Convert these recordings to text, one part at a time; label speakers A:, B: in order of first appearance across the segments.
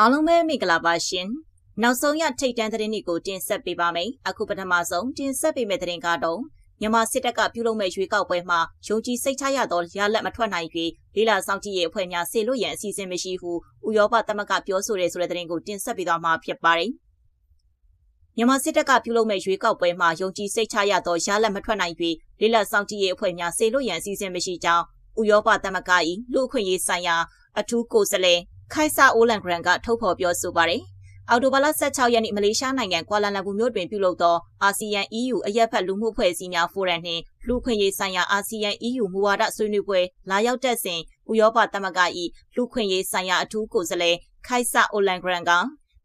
A: အားလုံးပဲမင်္ဂလာပါရှင်။နောက်ဆုံးရထိတ်တန်းသတင်းတွေကိုတင်ဆက်ပေးပါမယ်။အခုပထမဆုံးတင်ဆက်ပေးမယ့်သတင်းကတော့မြန်မာစစ်တပ်ကပြုလုပ်မဲ့ရွေးကောက်ပွဲမှာယုံကြည်စိတ်ချရသောရလက်မထွက်နိုင်၍လေးလာဆောင်ကြည့်ရဲ့အဖွဲ့များဆေလို့ရန်အစီအစဉ်မရှိဟုဥရောပသမဂ္ဂပြောဆိုတဲ့ဆိုတဲ့သတင်းကိုတင်ဆက်ပေးသွားမှာဖြစ်ပါတယ်။မြန်မာစစ်တပ်ကပြုလုပ်မဲ့ရွေးကောက်ပွဲမှာယုံကြည်စိတ်ချရသောရလက်မထွက်နိုင်၍လေးလာဆောင်ကြည့်ရဲ့အဖွဲ့များဆေလို့ရန်အစီအစဉ်မရှိကြောင်းဥရောပသမဂ္ဂ၏လူအခွင့်အရေးဆိုင်ရာအထူးကိုယ်စားလှယ် ခိုင်ဆာအိုလန်ဂရန်ကထုတ်ဖော်ပြောဆိုပါတယ်။အော်တိုဘာလ16ရက်နေ့မလေးရှားနိုင်ငံကွာလာလမ်ပူမြို့တွင်ပြုလုပ်သောအာဆီယံ EU အရက်ဖက်လူမှုဖွဲ့စည်းများဖိုရမ်နှင့်လူခွင့်ရေးဆိုင်ရာအာဆီယံ EU မူဝါဒဆွေးနွေးပွဲလာရောက်တဲ့စဉ်ဥရောပသမဂ္ဂ၏လူခွင့်ရေးဆိုင်ရာအထူးကိုယ်စားလှယ်ခိုင်ဆာအိုလန်ဂရန်က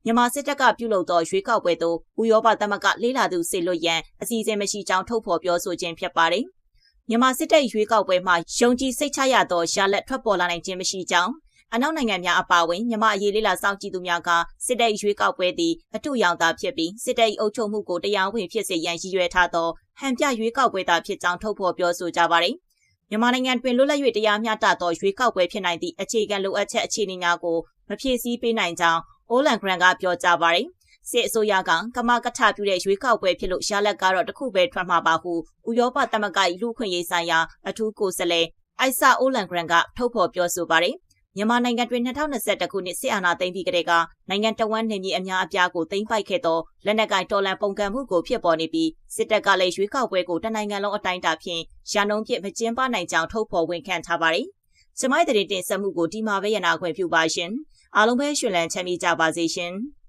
A: မြန်မာစစ်တပ်ကပြုလုပ်သောရွေးကောက်ပွဲသို့ဥရောပသမဂ္ဂလေးလာသူစေလွတ်ရန်အစီအစဉ်မရှိကြောင်းထုတ်ဖော်ပြောဆိုခြင်းဖြစ်ပါတယ်။မြန်မာစစ်တပ်ရွေးကောက်ပွဲမှာယုံကြည်စိတ်ချရသောရလက်ထွက်ပေါ်လာနိုင်ခြင်းမရှိကြောင်း အနောက်နိုင်ငံများအပါအဝင်မြန်မာအရေးလေးလာစောင့်ကြည့်သူများကစစ်တပ်ရွေးကောက်ပွဲသည်အတူရောင်သာဖြစ်ပြီးစစ်တပ်အုပ်ချုပ်မှုကိုတရားဝင်ဖြစ်စေရန်ရည်ရွယ်ထားသောဟန်ပြရွေးကောက်ပွဲသာဖြစ်ကြောင်းထုတ်ဖော်ပြောဆိုကြပါတယ်။မြန်မာနိုင်ငံတွင်လွတ်လပ်၍တရားမျှတသောရွေးကောက်ပွဲဖြစ်နိုင်သည့်အခြေခံလိုအပ်ချက်အခြေအနေများကိုမဖြည့်ဆည်းပေးနိုင်ကြောင်းအိုလန်ဂရန်ကပြောကြားပါတယ်။စစ်အစိုးရကကမကထပြုတဲ့ရွေးကောက်ပွဲဖြစ်လို့ရလက်ကတော့တခုပဲထွက်မှာပါဟုဥရောပသမဂ္ဂ၏လူခွင့်ရေးဆိုင်ရာအထူးကိုယ်စားလှယ်အိုက်ဆာအိုလန်ဂရန်ကထုတ်ဖော်ပြောဆိုပါတယ်။ မြန်မာနိုင်ငံတွင်2021ခုနှစ်စစ်အာဏာသိမ်းပြီးကတည်းကနိုင်ငံတော်ဝန်နေပြည်အများအပြားကိုသိမ်းပိုက်ခဲ့သောလက်နက်ကိုင်တော်လှန်ပုံကံမှုကိုဖြစ်ပေါ်နေပြီးစစ်တပ်ကလည်းရွေးကောက်ပွဲကိုတနိုင်ငံလုံးအတိုင်းအတာဖြင့်ရန်ကုန်ပြည်မကျင်းပနိုင်ကြောင်းထုတ်ဖော်ဝန်ခံထားပါတယ်။စမိုင်းတဲ့တင်ဆက်မှုကိုဒီမှာပဲရနာခွင့်ပြုပါရှင်။အားလုံးပဲရှင်လန်းချမ်းမြေ့ကြပါစေရှင်။